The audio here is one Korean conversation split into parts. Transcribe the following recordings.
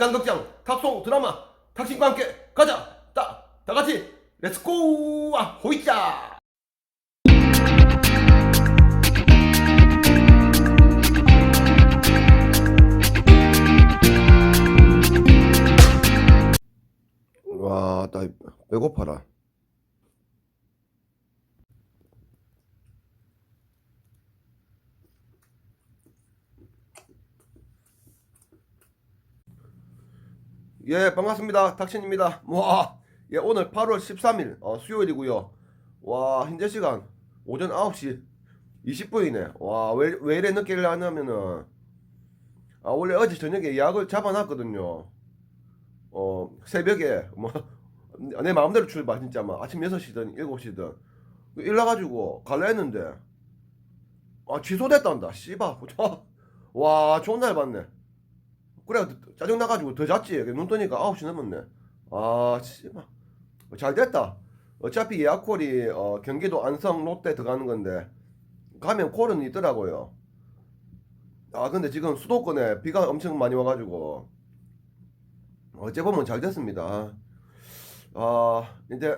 인간극장 탑송 드라마 탁신과 함께 가자! 다, 다 같이 렛츠고 아 호이자 와, 나 배고파라. 예, 반갑습니다. 탁신입니다. 와, 예, 오늘 8월 13일, 어, 수요일이고요. 와, 현재 시간 오전 9시 20분이네. 와, 왜, 왜 이래 늦게 일하냐면은, 아, 원래 어제 저녁에 예약을 잡아놨거든요. 어, 새벽에, 뭐, 내 마음대로 출발, 진짜, 막, 아침 6시든 7시든. 일나가지고 갈라 했는데, 아, 취소됐단다. 씨발. 와, 좋은 날 봤네. 그래 짜증 나가지고 더 잤지. 눈 뜨니까 9시 넘었네. 아 씨발 잘 됐다. 어차피 예약콜이 어, 경기도 안성 롯데 들어가는 건데 가면 콜은 있더라고요. 아 근데 지금 수도권에 비가 엄청 많이 와가지고 어째 보면 잘 됐습니다. 아 이제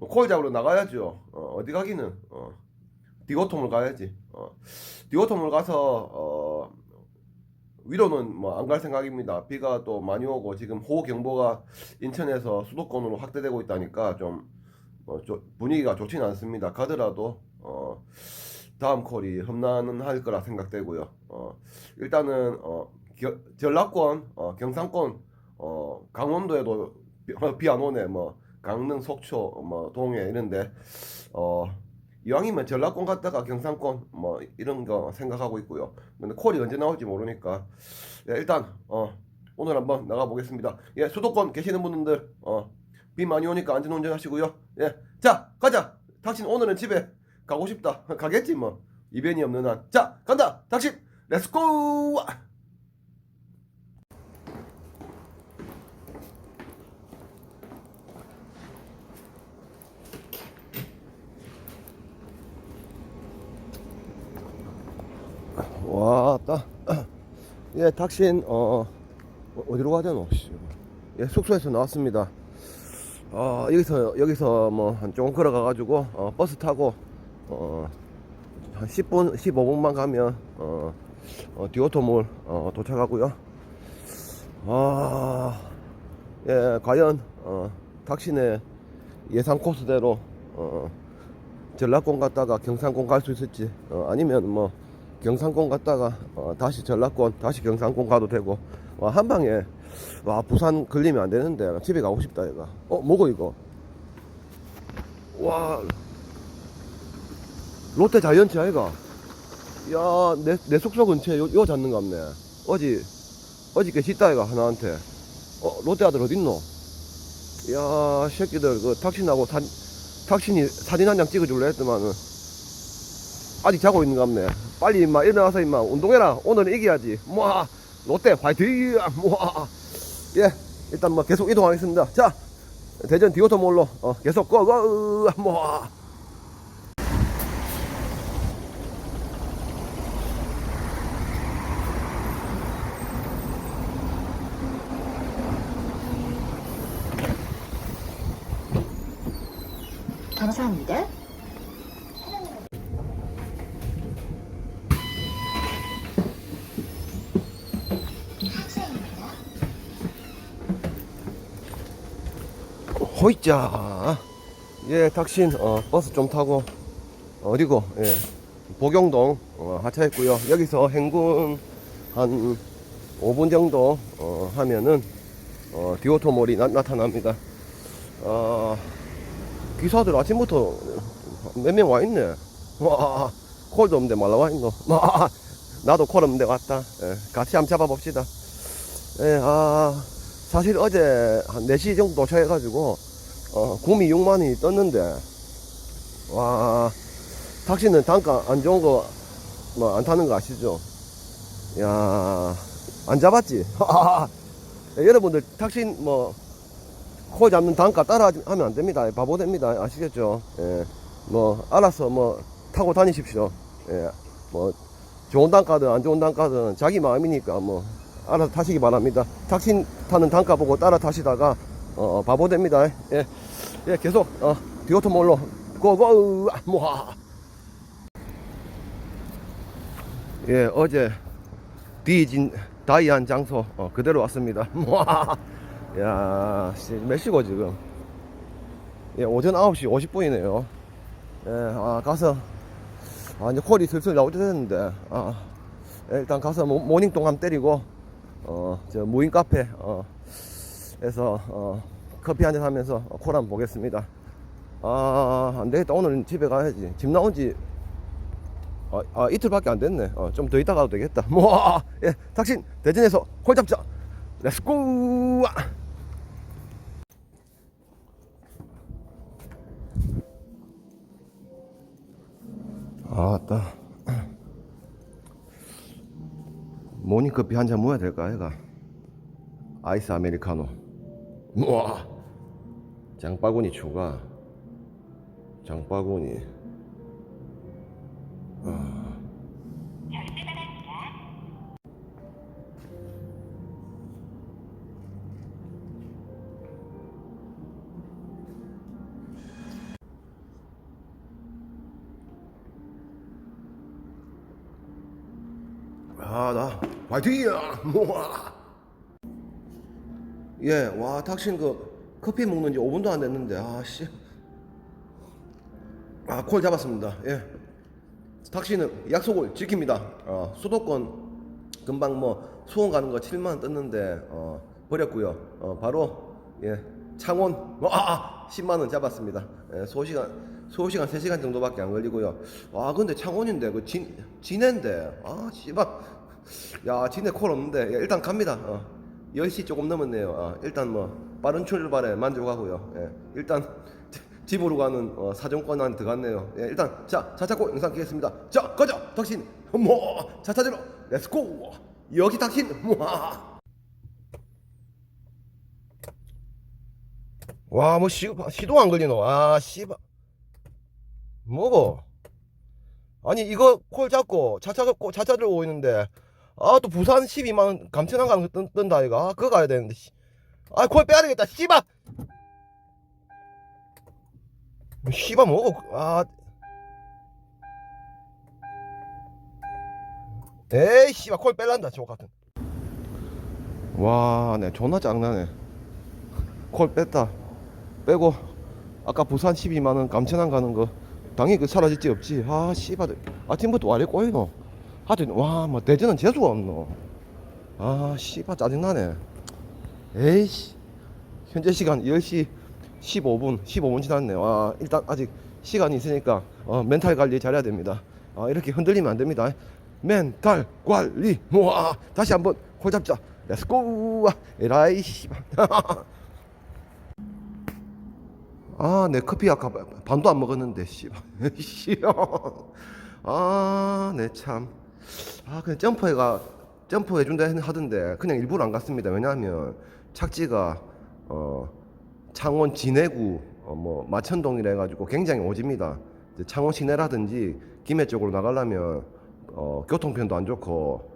어콜 잡으러 나가야죠. 어, 디 가기는. 어, 디오톰을 가야지. 어, 디오톰을 가서 어, 위로는 뭐 안 갈 생각입니다. 비가 또 많이 오고 지금 호우 경보가 인천에서 수도권으로 확대되고 있다니까 좀 어, 조- 분위기가 좋지는 않습니다. 가더라도 어, 다음 콜이 험난은 할 거라 생각되고요. 어, 일단은 어, 겨- 전라권, 어, 경상권, 어, 강원도에도 비 안 오네. 뭐 강릉, 속초, 뭐 동해 이런데 어, 이왕이면 전라권 갔다가 경상권 뭐 이런 거 생각하고 있고요. 근데 콜이 언제 나올지 모르니까 예, 일단 어, 오늘 한번 나가 보겠습니다. 예, 수도권 계시는 분들 어, 비 많이 오니까 안전 운전하시고요. 예, 자 가자. 당신 오늘은 집에 가고 싶다. 가겠지 뭐 이변이 없는 한. 자 간다. 당신 렛츠고. 왔다. 예, 탁신 어 어디로? 씨. 예, 숙소에서 나왔습니다. 어 여기서 여기서 뭐한 조금 걸어가 가지고 어, 버스 타고 어한 10분 15분만 가면 어, 어 디오토몰 어, 도착하고요. 아, 예, 과연 어, 탁신의 예상 코스대로 어, 전라권 갔다가 경상권 갈 수 있을지 어, 아니면 뭐 경상권 갔다가 어, 다시 전라권 다시 경상권 가도 되고 와, 한 방에 와 부산 걸리면 안 되는데 나 집에 가고 싶다 얘가. 어 뭐고 이거? 와 롯데 자이언츠 아이가? 야내 내 숙소 근처에 요, 요 잡는 거 없네. 어지 어저께 짓다 얘가 하나한테. 어 롯데 아들 어딨노? 야 새끼들 그 탁신하고 사, 탁신이 사진 한 장 찍어줄래? 했더만은 아직 자고 있는 거 같네. 빨리 임마 일어나서 임마 운동해라. 오늘은 이겨야지. 모아 롯데 화이팅. 모아 예 일단 뭐 계속 이동하겠습니다. 자 대전 디오토몰로 어, 계속 고고 모아 감사합니다. 호이자 예 탁신 어, 버스 좀 타고 어디고? 예 보경동 어, 하차했고요. 여기서 행군 한 5분 정도 어, 하면은 어, 디오토몰이 나, 나타납니다. 어, 기사들 아침부터 몇 명 와 있네. 와 콜도 없는데 말라 와 있노 와, 나도 콜 없는데 왔다. 예, 같이 한번 잡아봅시다. 예, 아 사실 어제 한 4시 정도 도착해가지고 어, 구미 6만원이 떴는데 와 탁시는 단가 안 좋은 거 뭐 안 타는 거 아시죠? 야, 안 잡았지? 예, 여러분들 탁시 뭐코 잡는 단가 따라 하면 안 됩니다. 바보 됩니다. 아시겠죠? 예. 뭐 알아서 뭐 타고 다니십시오. 예. 뭐 좋은 단가든 안 좋은 단가든 자기 마음이니까 뭐 알아서 타시기 바랍니다. 탁신 타는 단가 보고 따라 타시다가 어, 바보 됩니다. 예, 예 계속 어, 디오토 몰로 고고 모아. 예 어제 디진 다이한 장소 어, 그대로 왔습니다. 모아. 야, 씨, 몇 시고 지금? 예, 오전 9시 50분이네요. 예, 아, 가서, 아, 이제 콜이 슬슬 때 됐는데, 아, 예, 일단 가서 모, 모닝똥 한번 때리고, 어, 저 무인 카페, 어, 에서, 어, 커피 한잔 하면서 콜 한번 보겠습니다. 아, 안 되겠다. 오늘 집에 가야지. 집 나온 지, 아, 아 이틀밖에 안 됐네. 어, 좀 더 있다 가도 되겠다. 뭐, 예, 탁신, 대전에서 콜 잡자. 렛츠고! 아따 모닝커피 한 잔 모아야 될까 얘가 아이스 아메리카노 우와. 장바구니 추가 장바구니. 아나 화이팅이야. 모아 예 와 탁신 그 커피 먹는 지 5분도 안 됐는데 아 씨. 아 콜 잡았습니다. 예. 탁신은 약속을 지킵니다. 어, 수도권 금방 뭐 수원 가는 거 7만 떴는데 어, 버렸고요. 어, 바로 예 창원. 와 10만 원 잡았습니다. 예, 소시간 소시간 3시간 정도밖에 안 걸리고요. 와 근데 창원인데 그 진, 진해인데 아 씨발. 야 진해 콜 없는데 예, 일단 갑니다. 어, 10시 조금 넘었네요. 어, 일단 뭐 빠른 출발에 만족하고요. 예, 일단 집으로 가는 어, 사정권 안에 들어갔네요. 예, 일단 자 자차고 영상 끼겠습니다. 자 가자 탁신! 뭐! 자차제로 렛츠고 여기 탁신! 뭐! 와, 뭐, 시, 시동 안 걸리노? 아, 씨발. 뭐고? 아니, 이거 콜 잡고, 차차 잡고, 차차 들고 있는데, 아, 또 부산 12만원 감천항 가는 거 뜬, 뜬다, 이거. 아, 그거 가야 되는데, 씨. 아, 콜 빼야 되겠다, 씨발! 씨발, 뭐고, 아. 에이, 씨발, 콜 빼란다, 저거 같은. 와, 네, 존나 짱나네. 콜 뺐다. 빼고 아까 부산 12만원 감천항 가는 거 당연히 그 사라질 지 없지 아 씨발 아침부터 와래 꼬이노 하여튼 와뭐 대전은 재수가 없노. 아 씨발 짜증나네. 에이씨. 현재 시간 10시 15분 15분 지났네. 와 일단 아직 시간이 있으니까 어, 멘탈 관리 잘해야 됩니다. 아 이렇게 흔들리면 안 됩니다. 멘탈 관리. 모아 다시 한번 콜 잡자. 렛츠고 에라이 씨발. 아, 내 커피 아까 반도 안 먹었는데, 씨발. 씨발. 아, 내 참. 아, 그냥 점프해가, 점프해 준다 하던데, 그냥 일부러 안 갔습니다. 왜냐하면, 착지가, 어, 창원 진해구, 어, 뭐, 마천동이라 해가지고 굉장히 오집니다. 창원 시내라든지, 김해 쪽으로 나가려면, 어, 교통편도 안 좋고,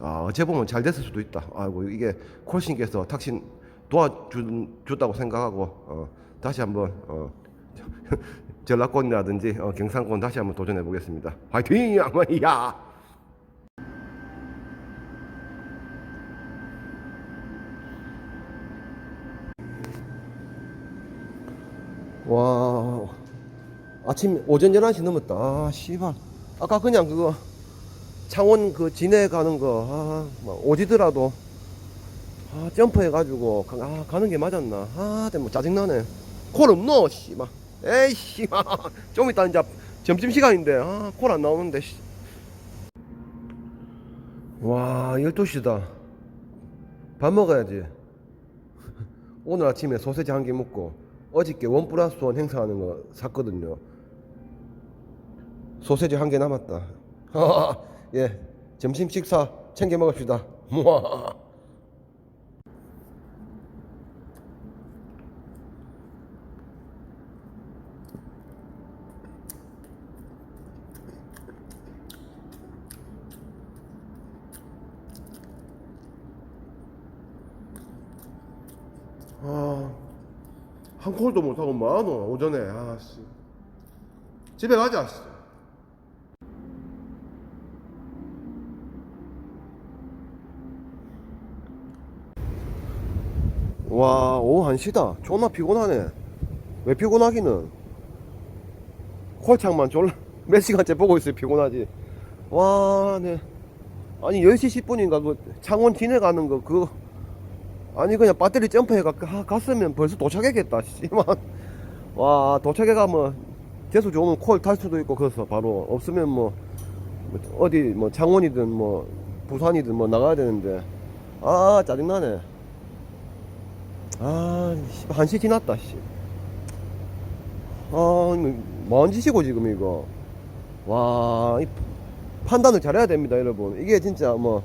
아, 어째 보면 잘 됐을 수도 있다. 아이고, 이게 콜신께서 탁신 도와줬다고 생각하고, 어, 다시 한번 어, 전라권이라든지 어, 경상권 다시 한번 도전해 보겠습니다. 화이팅! 야! 와 아침 오전 11시 넘었다. 아 씨발. 아까 그냥 그거 창원 그 진해 가는 거 아, 뭐 오지더라도 아 점프해 가지고 가, 아, 가는 게 맞았나? 아 근데 뭐 짜증나네. 콜 없노? 씨발. 에이 씨발. 좀 이따 이제 점심시간인데 아 콜 안 나오는데 씨. 와 12시다. 밥 먹어야지. 오늘 아침에 소세지 한 개 먹고 어저께 원 플러스 원 행사하는 거 샀거든요. 소세지 한 개 남았다. 예 점심 식사 챙겨 먹읍시다 우와. 아, 한 콜도 못하고 뭐하노 오전에 아씨. 집에 가자 씨. 와 오후 1시다. 존나 피곤하네. 왜 피곤하기는? 콜창만 졸라 몇 시간째 보고 있어요 피곤하지. 와네. 아니 10시 10분인가 그 창원 기내 가는 거 그거 아니 그냥 배터리 점프해 가, 가- 갔으면 벌써 도착했겠다 씨만 와 도착해 가면 재수 좋으면 콜 탈 수도 있고 그래서 바로 없으면 뭐, 뭐 어디 뭐 창원이든 뭐 부산이든 뭐 나가야 되는데. 아 짜증나네. 아 씨, 한시 지났다 씨. 아 뭐한 짓이고 지금 이거. 와 이, 판단을 잘해야 됩니다 여러분. 이게 진짜 뭐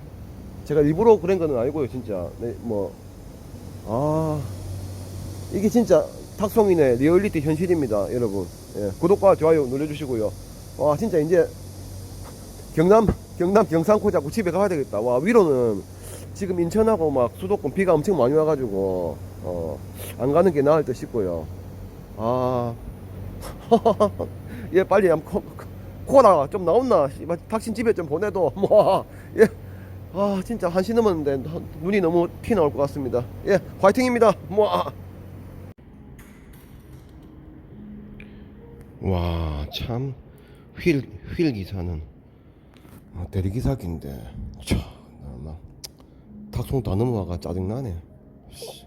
제가 일부러 그런 거는 아니고요 진짜. 네, 뭐아 이게 진짜 탁송인의 리얼리티 현실입니다 여러분. 예, 구독과 좋아요 눌러주시고요. 와 진짜 이제 경남 경남 경상코 자꾸 집에 가야 되겠다. 와 위로는 지금 인천하고 막 수도권 비가 엄청 많이 와가지고 어, 안 가는 게 나을 듯 싶고요. 아 예, 빨리 코, 코- 코라 좀 나온나 탁신 집에 좀 보내도. 뭐 예. 아 진짜 한시 넘었는데 눈이 너무 피 나올 것 같습니다. 예 화이팅입니다. 뭐 와, 참, 휠, 휠 기사는, 아, 대리기사인데, 참, 나 막, 탁송 다 넘어와가 짜증나네. 씨.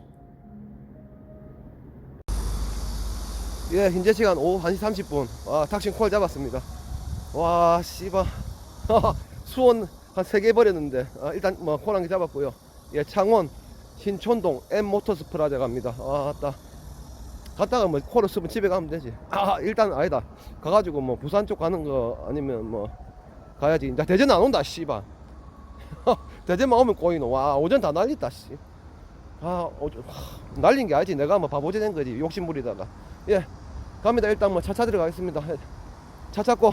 예, 현재 시간 오후 1시 30분. 아, 탁신 콜 잡았습니다. 와, 씨발. 수원 한 3개 버렸는데, 아, 일단 뭐, 콜 한 개 잡았고요. 예, 창원, 신촌동, M 모터스 프라자 갑니다. 아, 따. 갔다가 뭐 코를 쓰면 집에 가면 되지. 아 일단 아니다. 가가지고 뭐 부산 쪽 가는 거 아니면 뭐 가야지. 나 대전 안 온다 씨발. 대전만 오면 꼬이노. 와 오전 다 날렸다 씨. 아 어저, 하, 날린 게 아니지. 내가 뭐 바보지 된 거지. 욕심 부리다가. 예 갑니다. 일단 뭐 차차 들어가겠습니다. 예. 차 찾고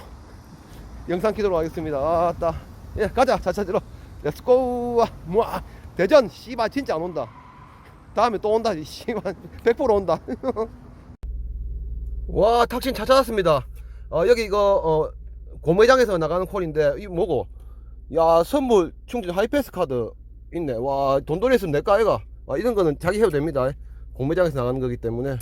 영상 키도록 하겠습니다. 아따 예 가자 차차 들어. 렛츠고. 뭐 대전 씨발 진짜 안 온다. 다음에 또 온다. 이 씨발 100% 온다. 와 탁신 찾아왔습니다. 어, 여기 이거 어, 고매장에서 나가는 콜인데 이 뭐고? 야 선물 충전 하이패스 카드 있네. 와 돈돌이 있으면 내거 아이가. 아, 이런 거는 자기 해도 됩니다. 고매장에서 나가는 거기 때문에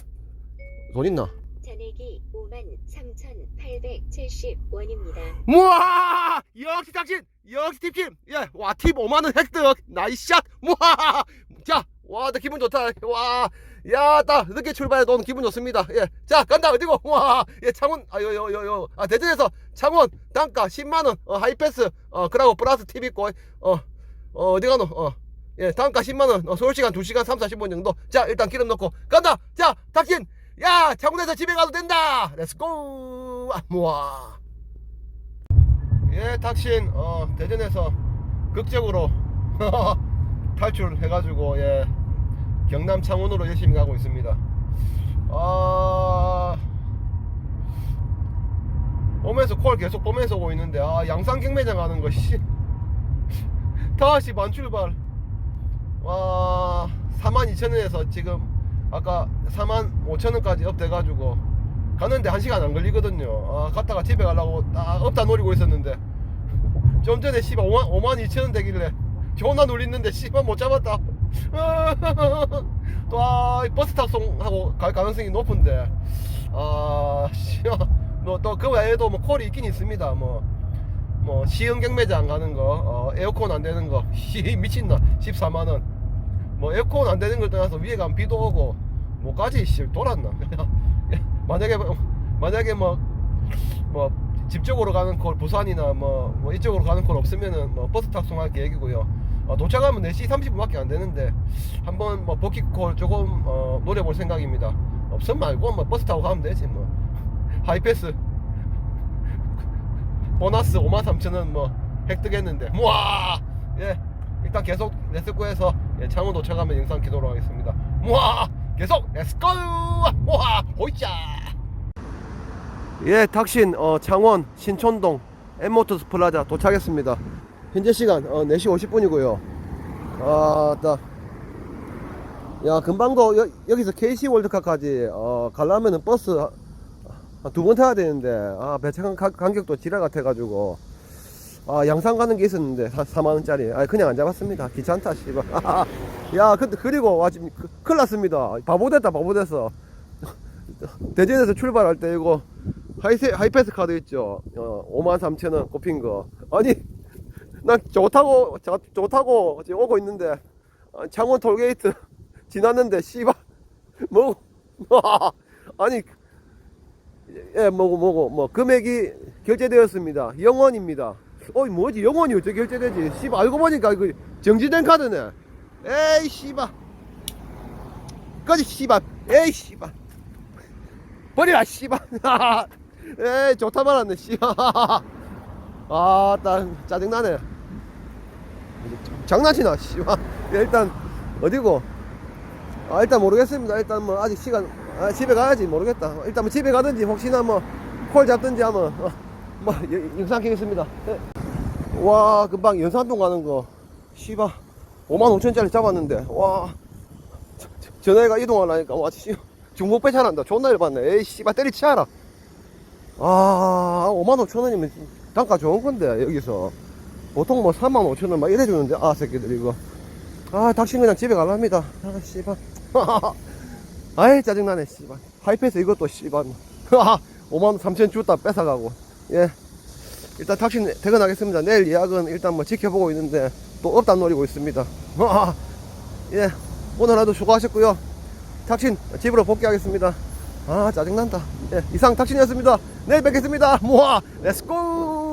돈 있나? 잔액이 53,870원입니다. 우와 역시 탁신 역시 팁팀 예와 팁 5만원 획득 나이스 샷 우와 자 와 나 기분 좋다. 와야따 늦게 출발해도 오늘 기분 좋습니다. 예 자 간다. 어디고 와 예 창원 아 요 요 요 요 아 대전에서 창원 단가 10만원 어 하이패스 어 그러고 플러스 팁 있고 어, 어 어디 가노? 어 예 단가 10만원 어, 서울시간 2시간 3, 40분 정도. 자 일단 기름 넣고 간다. 자 탁신 야 창원에서 집에 가도 된다. 렛츠고 아, 우와 예, 탁신 어, 대전에서 극적으로 탈출해가지고 예, 경남 창원으로 열심히 가고 있습니다. 아 오면서 콜 계속 보면서 오고 있는데 아 양산 경매장 가는 거 씨. 다시 반 출발. 와 42,000원에서 지금 아까 45,000원까지 업 돼가지고 가는데 한 시간 안 걸리거든요. 아, 갔다가 집에 가려고 딱 업다 노리고 있었는데 좀 전에 씨발 5만, 5만 2천 원 되길래 존나 놀리는데 씨발 못 잡았다. 또 아, 이 버스 탑송하고 갈 가능성이 높은데 아, 씨발 뭐또그 외에도 뭐 콜이 있긴 있습니다. 뭐. 뭐 시흥 경매장 가는 거, 어, 에어컨 안 되는 거, 씨 미친나 14만 원. 뭐 에어컨 안 되는 걸 떠나서 위에 가면 비도 오고 뭐까지 씨 돌았나. 만약에 뭐- 만약에 뭐 뭐 집 쪽으로 가는 콜 부산이나 뭐, 뭐 이쪽으로 가는 콜 없으면은 뭐 버스 탑송할 계획이고요. 어, 도착하면 4시 30분밖에 안 되는데 한번 뭐 버킷콜 조금 어, 노려볼 생각입니다. 없으면 말고 뭐 버스 타고 가면 되지 뭐. 하이패스. 보너스 53,000원 뭐 획득했는데. 우와 예 일단 계속 렛츠고해서 예, 창원 도착하면 영상 기도록 하겠습니다. 우와 계속 렛츠고 우와 호이자! 예, 탁신 어, 창원 신촌동 엠모터스 플라자 도착했습니다. 현재 시간 어, 4시 50분이고요. 아, 따 야 금방도 여, 여기서 KC 월드컵까지 어, 가려면은 버스 두 번 타야 되는데 아 배차 간- 간격도 지랄 같아 가지고. 아 양산 가는 게 있었는데 4, 만원짜리아 그냥 안 잡았습니다. 귀찮다 씨발. 야 근데 그리고 와 지금 그- 큰일 났습니다. 바보 됐다 바보 됐어. 대전에서 출발할 때 이거 하이패스 카드 있죠? 어, 5만 3천 원 꼽힌 거. 아니 난 좋다고 자- 좋다고 지금 오고 있는데 아, 창원 톨게이트 지났는데 씨발. 뭐 아니 예 뭐고 뭐고 뭐 금액이 결제되었습니다. 영원입니다. 어이 뭐지? 영원이 어떻게 결제되지? 씨발 알고 보니까 이거 정지된 카드네. 에이 씨발. 꺼지 씨발. 에이 씨발. 버리라 씨발. 에이 좋다 말았네 씨발. 아따 짜증나네 장난치나 씨발. 예, 일단 어디고? 아 일단 모르겠습니다. 일단 뭐 아직 시간 아, 집에 가야지. 모르겠다. 일단 뭐 집에 가든지 혹시나 뭐 콜 잡든지 하면 어, 뭐 여- 영상 켜겠습니다. 예. 와 금방 연산동 가는 거. 씨발. 5만 5천짜리 잡았는데. 와. 저- 저- 전화가 이동하려니까 와 씨, 중복 배차난다. 존나 열받네. 에이 씨발. 때리치아라. 아 5만 5천 원이면 단가 좋은 건데 여기서 보통 뭐 3만 5천 원 막 이래 주는데 아 새끼들 이거. 아 닥친 그냥 집에 갈랍니다. 아 씨발. 아이 짜증나네 씨발. 하이패스 이것도 씨발. 5만 3천 줬다 뺏어가고. 예. 일단 닥친 퇴근하겠습니다. 내일 예약은 일단 뭐 지켜보고 있는데 또 없다 노리고 있습니다. 예. 오늘 하루 수고하셨고요. 탁신 집으로 복귀하겠습니다. 아 짜증난다. 예, 이상 탁신이었습니다. 내일 뵙겠습니다. 모아 렛츠고